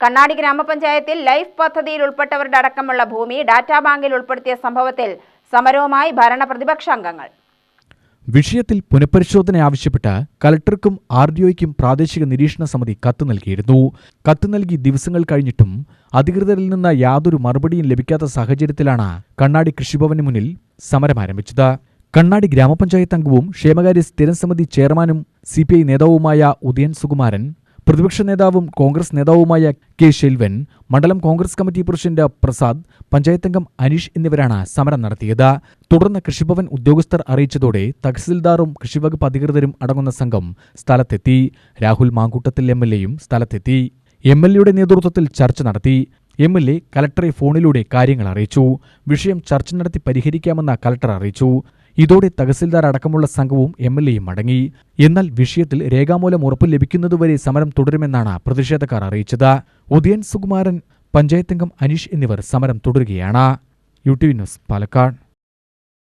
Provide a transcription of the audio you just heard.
കണ്ണാടി ഗ്രാമപഞ്ചായത്തിൽ ലൈഫ് പദ്ധതിയിൽ ഉൾപ്പെട്ടവരുടെ അടക്കമുള്ള ഭൂമി ഡാറ്റാ ബാങ്കിൽ ഉൾപ്പെടുത്തിയ സംഭവത്തിൽ സമരവുമായി ഭരണ പ്രതിപക്ഷ അംഗങ്ങൾ. വിഷയത്തിൽ പുനഃപരിശോധന ആവശ്യപ്പെട്ട് കലക്ടർക്കും ആർ ഡി ഒയ്ക്കും പ്രാദേശിക നിരീക്ഷണ സമിതി കത്ത് നൽകിയിരുന്നു. കത്ത് നൽകി ദിവസങ്ങൾ കഴിഞ്ഞിട്ടും അധികൃതരിൽ നിന്ന് യാതൊരു മറുപടിയും ലഭിക്കാത്ത സാഹചര്യത്തിലാണ് കണ്ണാടി കൃഷിഭവന് മുന്നിൽ സമരം ആരംഭിച്ചത്. കണ്ണാടി ഗ്രാമപഞ്ചായത്ത് അംഗവും ക്ഷേമകാര്യ സ്ഥിരം സമിതി ചെയർമാനും സി നേതാവുമായ ഉദയൻ സുകുമാരൻ പ്രതിപക്ഷ നേതാവും കോൺഗ്രസ് നേതാവുമായ കെ ശെൽവൻ മണ്ഡലം Congress committee president Prasad panchayat അംഗം അനീഷ് എന്നിവരാണ് സമരം നടത്തിയത്. തുടർന്ന് കൃഷിഭവൻ ഉദ്യോഗസ്ഥർ അറിയിച്ചതോടെ തഹസിൽദാറും കൃഷിവകുപ്പ് അധികൃതരും അടങ്ങുന്ന സംഘം സ്ഥലത്തെത്തി. രാഹുൽ മാങ്കൂട്ടത്തിൽ എം എൽ എയും സ്ഥലത്തെത്തി. എം എൽ എയുടെ നേതൃത്വത്തിൽ ചർച്ച നടത്തി. എം എൽ എ കലക്ടറെ ഫോണിലൂടെ കാര്യങ്ങൾ അറിയിച്ചു. വിഷയം ചർച്ച നടത്തി പരിഹരിക്കാമെന്ന് കലക്ടർ അറിയിച്ചു. ഇതോടെ തഹസിൽദാർ അടക്കമുള്ള സംഘവും എം എൽ എയും മടങ്ങി. എന്നാൽ വിഷയത്തിൽ രേഖാമൂലം ഉറപ്പ് ലഭിക്കുന്നതുവരെ സമരം തുടരുമെന്നാണ് പ്രതിഷേധക്കാർ അറിയിച്ചത്. ഉദയൻ സുകുമാരൻ പഞ്ചായത്തംഗം അനീഷ് എന്നിവർ സമരം തുടരുകയാണ്. U T news Palakkad.